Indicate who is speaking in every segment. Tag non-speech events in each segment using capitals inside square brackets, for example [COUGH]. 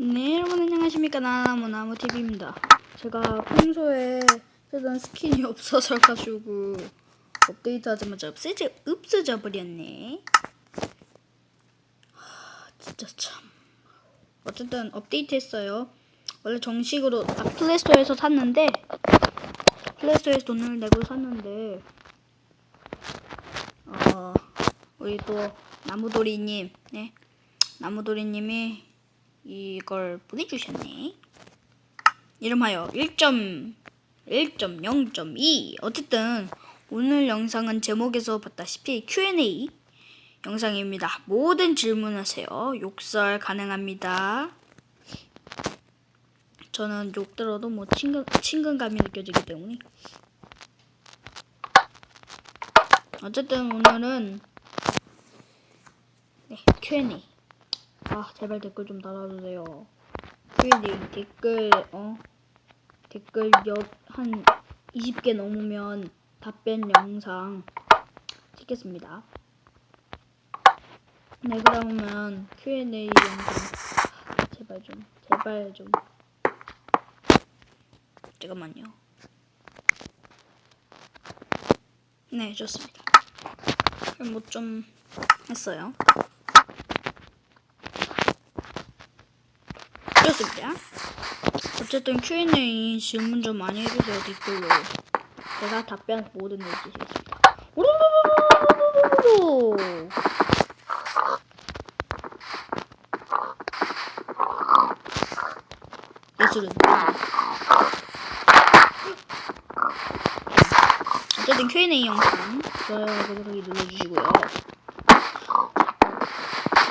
Speaker 1: 네, 여러분 안녕하십니까 나나나무 나무TV입니다. 제가 평소에 쓰던 스킨이 [LAUGHS] 없어서 가지고 업데이트 하자마자 없어져, 없어져 버렸네. 하, 진짜 참. 어쨌든 업데이트 했어요. 원래 정식으로 아, 플레이스토어에서 샀는데 플레이스토어에서 돈을 내고 샀는데 어 우리 또 나무도리님 네 나무도리님이 이걸 보내주셨네. 이름하여 1.1.0.2 어쨌든 오늘 영상은 제목에서 봤다시피 Q&A 영상입니다. 모든 질문하세요. 욕설 가능합니다. 저는 욕 들어도 뭐 친근, 친근감이 느껴지기 때문에 어쨌든 오늘은 네, Q&A 아 제발 댓글 좀 달아주세요. Q&A 댓글 어 댓글 몇한 20개 넘으면 답변 영상 찍겠습니다. 네 그러면 Q&A 영상 아, 제발 좀 제발 좀 잠깐만요. 네 좋습니다. 그럼 뭐좀 했어요. 좋습니다. 어쨌든 Q&A 질문 좀 많이 해주세요 댓글로. 제가 답변 해주시겠습니다. 오로로로로로로로로. 예술은. 어쨌든 Q&A 영상 좋아요 구독하기 눌러주시고요.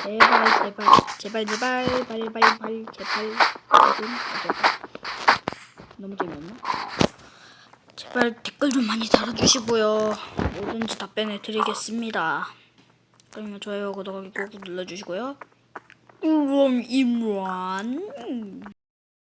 Speaker 1: 제발 제발 제발 제발 제발 제발 제발 제발 너무 재미없나? 제발 댓글 좀 많이 달아주시고요. 뭐든지 답변해 드리겠습니다. 그러면 좋아요 구독하기 꼭 눌러주시고요. 그럼 임란